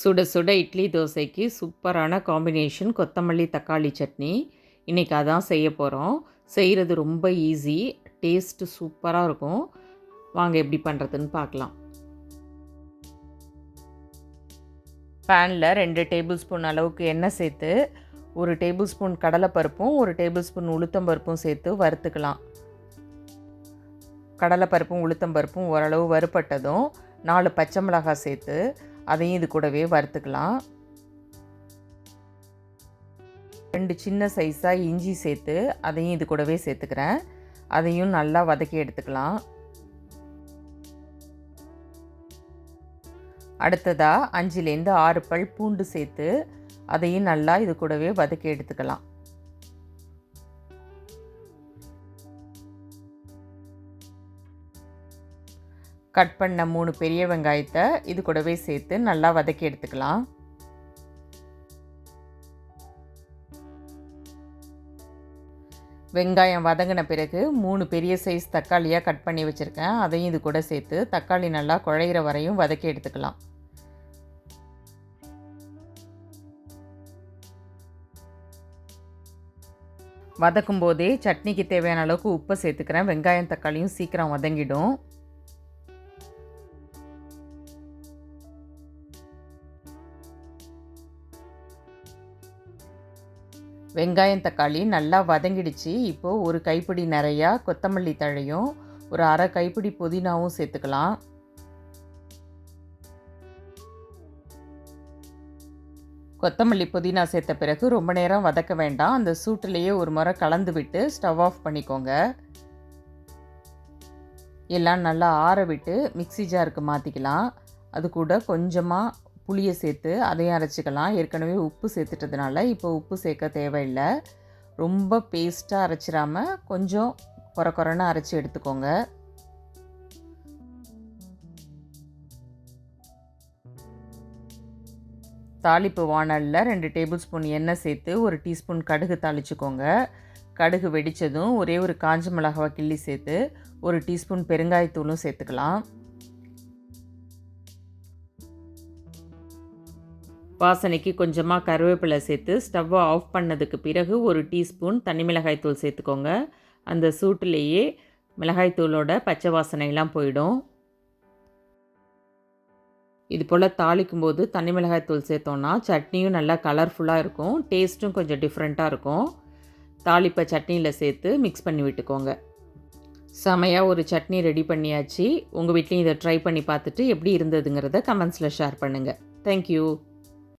சுட சுட இட்லி தோசைக்கு சூப்பரான காம்பினேஷன் கொத்தமல்லி தக்காளி சட்னி. இன்றைக்கி அதான் செய்ய போகிறோம் செய்கிறது ரொம்ப ஈஸி டேஸ்ட்டு சூப்பராக இருக்கும். வாங்க எப்படி பண்ணுறதுன்னு பார்க்கலாம். பேனில் ரெண்டு டேபிள் ஸ்பூன் அளவுக்கு எண்ணெய் சேர்த்து ஒரு டேபிள் ஸ்பூன் கடலைப்பருப்பும் ஒரு டேபிள் ஸ்பூன் உளுத்தம்பருப்பும் சேர்த்து வறுத்துக்கலாம். கடலைப்பருப்பும் உளுத்தம்பருப்பும் ஓரளவு வறுப்பட்டதும் நாலு பச்சை மிளகாய் சேர்த்து அதையும் இது கூடவே வறுத்துக்கலாம். ரெண்டு சின்ன சைஸாக இஞ்சி சேர்த்து அதையும் இது கூடவே சேர்த்துக்கிறேன். அதையும் நல்லா வதக்கி எடுத்துக்கலாம். அடுத்ததாக அஞ்சுலேருந்து ஆறு பல் பூண்டு சேர்த்து அதையும் நல்லா இது கூடவே வதக்கி எடுத்துக்கலாம். கட் பண்ண மூணு பெரிய வெங்காயத்தை இது கூடவே சேர்த்து நல்லா வதக்கி எடுத்துக்கலாம். வெங்காயம் வதங்கின பிறகு மூணு பெரிய சைஸ் தக்காளியாக கட் பண்ணி வச்சுருக்கேன். அதையும் இது கூட சேர்த்து தக்காளி நல்லா குழையிற வரையும் வதக்கி எடுத்துக்கலாம். வதக்கும் போதே சட்னிக்கு தேவையான அளவுக்கு உப்பை சேர்த்துக்கிறேன். வெங்காயம் தக்காளியும் சீக்கிரம் வதங்கிடும். வெங்காயம் தக்காளி நல்லா வதங்கிடுச்சு. இப்போது ஒரு கைப்பிடி நிறையா கொத்தமல்லி தழையும் ஒரு அரை கைப்பிடி புதினாவும் சேர்த்துக்கலாம். கொத்தமல்லி புதினா சேர்த்த பிறகு ரொம்ப நேரம் வதக்க வேண்டாம். அந்த சூட்டிலேயே ஒரு முறை கலந்து விட்டு ஸ்டவ் ஆஃப் பண்ணிக்கோங்க. எல்லாம் நல்லா ஆற விட்டு மிக்சி ஜாருக்கு மாற்றிக்கலாம் அது கூட கொஞ்சமாக புளியை சேர்த்து அதையும் அரைச்சிக்கலாம். ஏற்கனவே உப்பு சேர்த்துட்டதுனால இப்போ உப்பு சேர்க்க தேவையில்லை. ரொம்ப பேஸ்ட்டாக அரைச்சிடாமல் கொஞ்சம் குறை குறைன்னு அரைச்சி எடுத்துக்கோங்க. தாளிப்பு வானலில் ரெண்டு டேபிள் ஸ்பூன் எண்ணெய் சேர்த்து ஒரு டீஸ்பூன் கடுகு தாளிச்சுக்கோங்க. கடுகு வெடித்ததும் ஒரே ஒரு காஞ்ச மிளகாவை கிள்ளி சேர்த்து ஒரு டீஸ்பூன் பெருங்காயத்தூளும் சேர்த்துக்கலாம். வாசனைக்கு கொஞ்சமாக கருவேப்பிலை சேர்த்து ஸ்டவ்வை ஆஃப் பண்ணதுக்கு பிறகு ஒரு டீஸ்பூன் தனி மிளகாய்த்தூள் சேர்த்துக்கோங்க. அந்த சூட்டிலேயே மிளகாய்த்தூளோட பச்சை வாசனையெல்லாம் போயிடும். இது போல் தாளிக்கும் போது தனி மிளகாய்த்தூள் சேர்த்தோன்னா சட்னியும் நல்லா கலர்ஃபுல்லாக இருக்கும். டேஸ்ட்டும் கொஞ்சம் டிஃப்ரெண்ட்டாக இருக்கும். தாளிப்பை சட்னியில் சேர்த்து மிக்ஸ் பண்ணி விட்டுக்கோங்க. செமையாக ஒரு சட்னி ரெடி பண்ணியாச்சு. உங்கள் வீட்லேயும் இதை ட்ரை பண்ணி பார்த்துட்டு எப்படி இருந்ததுங்கிறத கமெண்ட்ஸில் ஷேர் பண்ணுங்கள் தேங்க்யூ